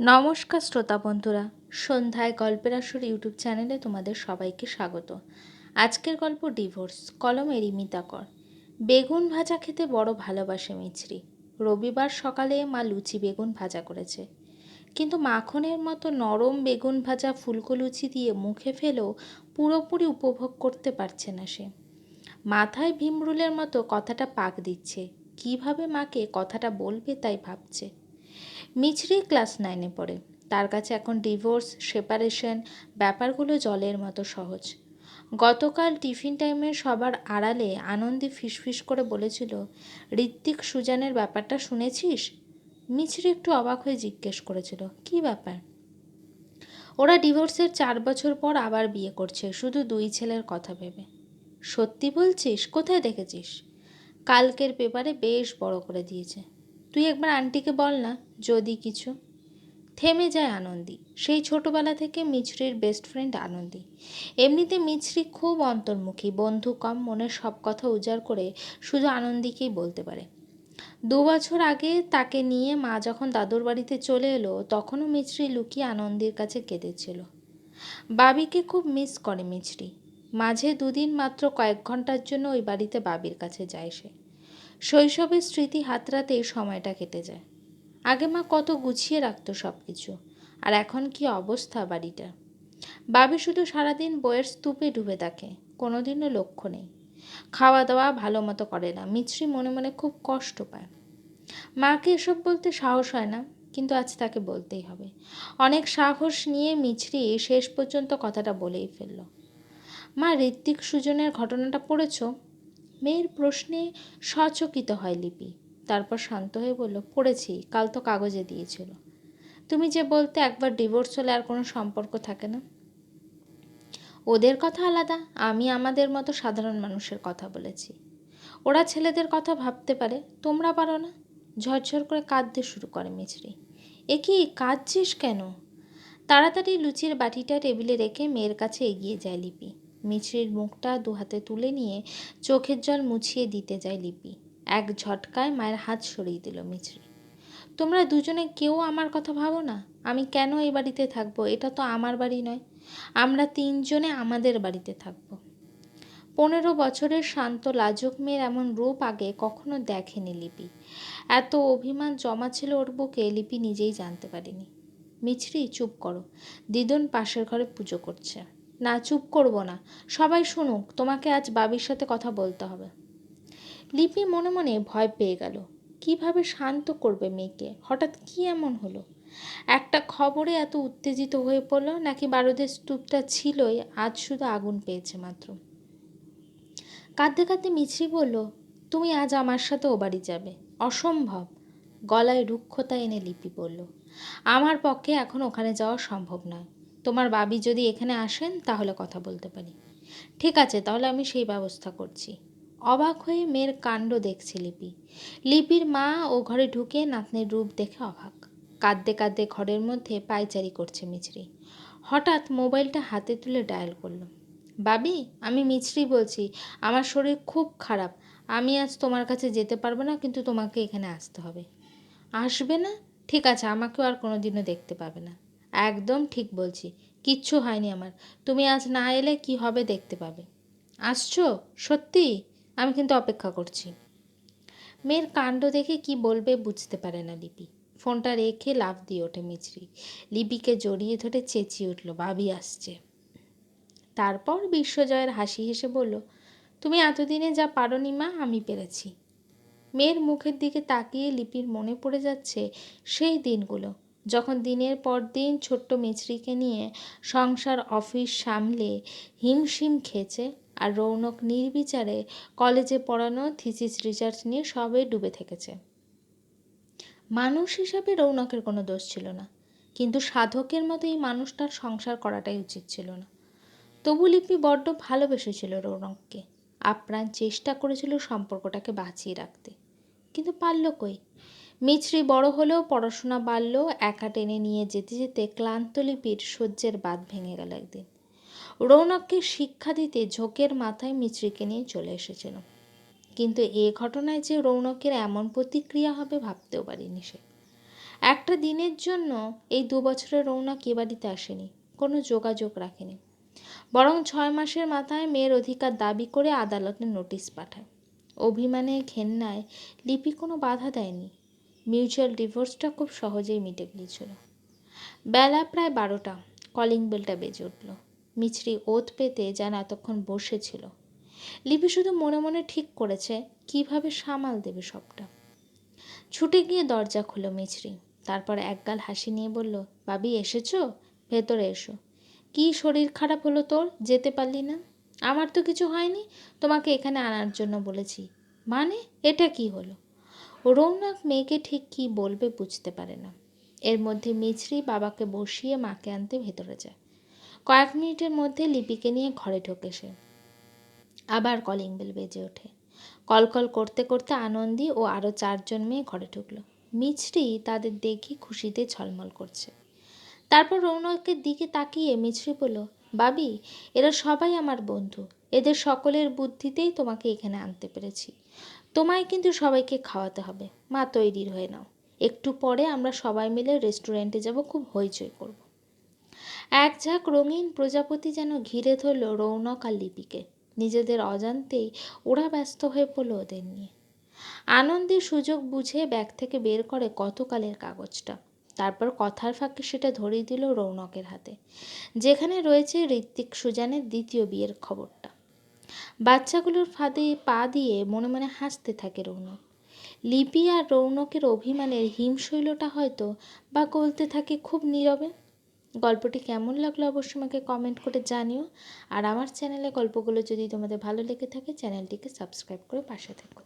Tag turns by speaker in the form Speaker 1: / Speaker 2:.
Speaker 1: নমস্কার শ্রোতা বন্ধুরা, সন্ধ্যায় গল্পের আসর ইউটিউব চ্যানেলে তোমাদের সবাইকে স্বাগত। আজকের গল্প ডিভোর্স কলমের ইমিতা কর বেগুন ভাজা খেতে বড় ভালোবাসে মিছরি। রবিবার সকালে মা লুচি বেগুন ভাজা করেছে। কিন্তু মাখনের মতো নরম বেগুন ভাজা ফুলকো লুচি দিয়ে মুখে ফেলেও পুরোপুরি উপভোগ করতে পারছে না সে। মাথায় ভীমরুলের মতো কথাটা পাক দিচ্ছে। কীভাবে মাকে কথাটা বলবে তাই ভাবছে। মিছরি ক্লাস নাইনে পড়ে। তার কাছে এখন ডিভোর্স, সেপারেশন, ব্যাপারগুলো জলের মতো সহজ। গতকাল টিফিন টাইমে সবার আড়ালে আনন্দে ফিসফিস করে বলেছিল, ঋত্বিক, সুজানের ব্যাপারটা শুনেছিস? মিছরি একটু অবাক হয়ে জিজ্ঞেস করেছিল, কি ব্যাপার? ওরা ডিভোর্সের চার বছর পর আবার বিয়ে করছে, শুধু দুই ছেলের কথা ভেবে। সত্যি বলছিস? কোথায় দেখেছিস? কালকের পেপারে বেশ বড় করে দিয়েছে। তুই একবার আন্টিকে বল না, যদি কিছু। থেমে যায় আনন্দি। সেই ছোটবেলা থেকে মিছরির বেস্ট ফ্রেন্ড আনন্দি। এমনিতে মিছরি খুব অন্তর্মুখী, বন্ধু কম, মনের সব কথা উজাড় করে শুধু আনন্দিকেই বলতে পারে। দু বছর আগে তাকে নিয়ে মা যখন দাদুর বাড়িতে চলে এলো, তখনও মিছরি লুকিয়ে আনন্দির কাছে কেঁদেছিল। বাবিকে খুব মিস করে মিছরি। মাঝে দুদিন মাত্র কয়েক ঘণ্টার জন্য ওই বাড়িতে বাবির কাছে যায় সে। শৈশবের স্মৃতি হাতরাতেই সময়টা কেটে যায়। আগে মা কত গুছিয়ে রাখতো সব কিছু আর এখন কি অবস্থা বাড়িটা? বাবি শুধু সারাদিন বইয়ের স্তূপে ডুবে থাকে, কোনোদিনও লক্ষ্য নেই। খাওয়া দাওয়া ভালো মতো করে না, মিছরি মনে মনে খুব কষ্ট পায়। মাকে এসব বলতে সাহস হয় না, কিন্তু আজ তাকে বলতেই হবে। অনেক সাহস নিয়ে মিছরি শেষ পর্যন্ত কথাটা বলেই ফেলল। মা ঋত্বিক সুজনের ঘটনাটা পড়েছ? মেয়ের প্রশ্নে সচকিত হয় লিপি। তারপর শান্ত হয়ে বলল, পড়েছি, কাল তো কাগজে দিয়েছিল। তুমি যে বলতে একবার ডিভোর্স হলে আর কোনো সম্পর্ক থাকে না? ওদের কথা আলাদা, আমি আমাদের মতো সাধারণ মানুষের কথা বলেছি। ওরা ছেলেদের কথা ভাবতে পারে, তোমরা পারো না? ঝরঝর করে কাঁদতে শুরু করে মিছরি। এ কি, কাঁদছিস কেন? তাড়াতাড়ি লুচির বাটিটা টেবিলে রেখে মেয়ের কাছে এগিয়ে যায় লিপি। মিছরির মুখটা দু হাতে তুলে নিয়ে চোখের জল মুছিয়ে দিতে যায় লিপি। এক ঝটকায় মায়ের হাত সরিয়ে দিল মিছরি। তোমরা দুজনে কেউ আমার কথা ভাবো না? আমি কেন এই বাড়িতে থাকব? এটা তো আমার বাড়ি নয়। আমরা তিনজনে আমাদের বাড়িতে থাকব। পনেরো বছরের শান্ত, লাজুক মেয়ের এমন রূপ আগে কখনো দেখেনি লিপি। এত অভিমান জমা ছিল ওর বুকে, লিপি নিজেই জানতে পারেনি। মিছরি, চুপ করো। দিদন পাশের ঘরে পুজো করছে। না, চুপ করব না। সবাই শুনুক, তোমাকে আজ বাবির সাথে কথা বলতে হবে। লিপি মনে মনে ভয় পেয়ে গেল। কীভাবে শান্ত করবে মেয়েকে? হঠাৎ কি এমন হলো? একটা খবরে এত উত্তেজিত হয়ে পড়ল নাকি বারুদের স্তূপটা ছিলই, আজ শুধু আগুন পেয়েছে মাত্র। কাঁদতে কাঁদতে মিছরি বলল, তুমি আজ আমার সাথে ও বাড়ি যাবে। অসম্ভব। গলায় রুক্ষতা এনে লিপি বলল, আমার পক্ষে এখন ওখানে যাওয়া সম্ভব নয়। তোমার বাবি যদি এখানে আসেন, তাহলে কথা বলতে পারি। ঠিক আছে, তাহলে আমি সেই ব্যবস্থা করছি। অবাক হয়ে মেয়ের কাণ্ড দেখছে লিপি। লিপির মা ও ঘরে ঢুকে নাতনির রূপ দেখে অবাক। কাঁদতে কাঁদতে ঘরের মধ্যে পায়চারি করছে মিছরি। হঠাৎ মোবাইলটা হাতে তুলে ডায়াল করল। বাবি, আমি মিছরি বলছি, আমার শরীর খুব খারাপ। আমি আজ তোমার কাছে যেতে পারব না, কিন্তু তোমাকে এখানে আসতে হবে। আসবে না? ঠিক আছে, আমাকেও আর কোনো দিনও দেখতে পাবে না। একদম ঠিক বলছি। কিচ্ছু হয়নি আমার। তুমি আজ না এলে কি হবে দেখতে পাবে। আসছো? সত্যি? আমি কিন্তু অপেক্ষা করছি। মেয়ের কাণ্ড দেখে কি বলবে বুঝতে পারে না লিপি। ফোনটা রেখে লাভ দিয়ে ওঠে মিছরি। লিপিকে জড়িয়ে ধরে চেঁচিয়ে উঠল, ভাবি আসছে। তারপর বিশ্বজয়ের হাসি হেসে বলল, তুমি এতদিনে যা পারোনি মা, আমি পেরেছি। মেয়ের মুখের দিকে তাকিয়ে লিপির মনে পড়ে যাচ্ছে সেই দিনগুলো। যখন দিনের পর দিন ছোট্ট মিছরিকে নিয়ে সংসার, অফিস সামলে হিমশিম খেয়েছে আর রৌনক নির্বিচারে কলেজে পড়ানো থিসিস রিসার্চ নিয়ে সবে ডুবে থেকেছে। মানুষ হিসাবে রৌনকের কোনো দোষ ছিল না, কিন্তু সাধকের মতো এই মানুষটার সংসার করাটাই উচিত ছিল না। তবু লিপি বড্ড ভালোবেসেছিল রৌনককে, আপ্রাণ চেষ্টা করেছিল সম্পর্কটাকে বাঁচিয়ে রাখতে। কিন্তু পারল কই? মিছরি বড় হলেও পড়াশোনা বাড়ল একা টেনে নিয়ে যেতে যেতে ক্লান্ত লিপির সহ্যের বাদ ভেঙে গেল একদিন। রৌনককে শিক্ষা দিতে ঝোঁকের মাথায় মিছরিকে নিয়ে চলে এসেছিল। কিন্তু এ ঘটনায় যে রৌনকের এমন প্রতিক্রিয়া হবে ভাবতেও পারিনি সে। একটা দিনের জন্য এই দু বছরের রৌনক এ বাড়িতে আসেনি, কোনো যোগাযোগ রাখেনি। বরং ছয় মাসের মাথায় মেয়ের অধিকার দাবি করে আদালতে নোটিশ পাঠায়। অভিমানে ঘেন্নায় লিপি কোনো বাধা দেয়নি। মিউচুয়াল ডিভোর্সটা খুব সহজেই মিটে গিয়েছিল। বেলা প্রায় বারোটা কলিং বেলটা বেজে উঠল। মিছরি ওত পেতে যেন এতক্ষণ বসেছিল লিপি শুধু মনে মনে ঠিক করেছে, কীভাবে সামাল দেবে সবটা। ছুটে গিয়ে দরজা খুলো মিছরি, তারপর একগাল হাসি নিয়ে বলল, বাবি, এসেছ? ভেতরে এসো। কি শরীর খারাপ হলো তোর? যেতে পারলি না? আমার তো কিছু হয়নি, তোমাকে এখানে আনার জন্য বলেছি। মানে এটা কি হলো? রৌনক মেয়েকে ঠিক কি বলবে বুঝতে পারে না। এর মধ্যে মিছরি বাবাকে বসিয়ে মাকে আনতে ভেতরে যায়। কয়েক মিনিটের মধ্যে লিপিকে নিয়ে ঘরে ঢোকে সে। আবার কলিং বেল বেজে ওঠে। কলকল করতে করতে আনন্দী ও আরও চারজন মেয়ে ঘরে ঢুকলো। মিছরি তাদের দেখে খুশিতে ঝলমল করছে। তারপর রৌনকের দিকে তাকিয়ে মিছরি বলল, বাবি, এরা সবাই আমার বন্ধু। এদের সকলের বুদ্ধিতেই তোমাকে এখানে আনতে পেরেছি। তোমায় কিন্তু সবাইকে খাওয়াতে হবে। মা তৈরির হয়ে নাও। একটু পরে আমরা সবাই মিলে রেস্টুরেন্টে যাব, খুব হইচই করব। এক ঝাঁক রঙিন প্রজাপতি যেন ঘিরে ধরল রৌনক আর লিপিকে। নিজেদের অজান্তেই ওরা ব্যস্ত হয়ে পড়ল ওদের নিয়ে। আনন্দের সুযোগ বুঝে ব্যাগ থেকে বের করে গতকালের কাগজটা। তারপর কথার ফাঁকে সেটা ধরিয়ে দিল রৌনকের হাতে। যেখানে রয়েছে ঋত্বিক সুজানের দ্বিতীয় বিয়ের খবরটা। বাচ্চাগুলোর ফাঁদে পা দিয়ে মনে মনে হাসতে থাকে রৌনক। লিপি আর রৌনকের অভিমানের হিমশৈলটা হয়তো বা গলতে থাকে খুব নীরবে। গল্পটি কেমন লাগল অবশ্যই আমাকে কমেন্ট করে জানিও। আর আমার চ্যানেলে গল্পগুলো যদি তোমাদের ভালো লেগে থাকে চ্যানেলটিকে সাবস্ক্রাইব করে পাশে থেকো।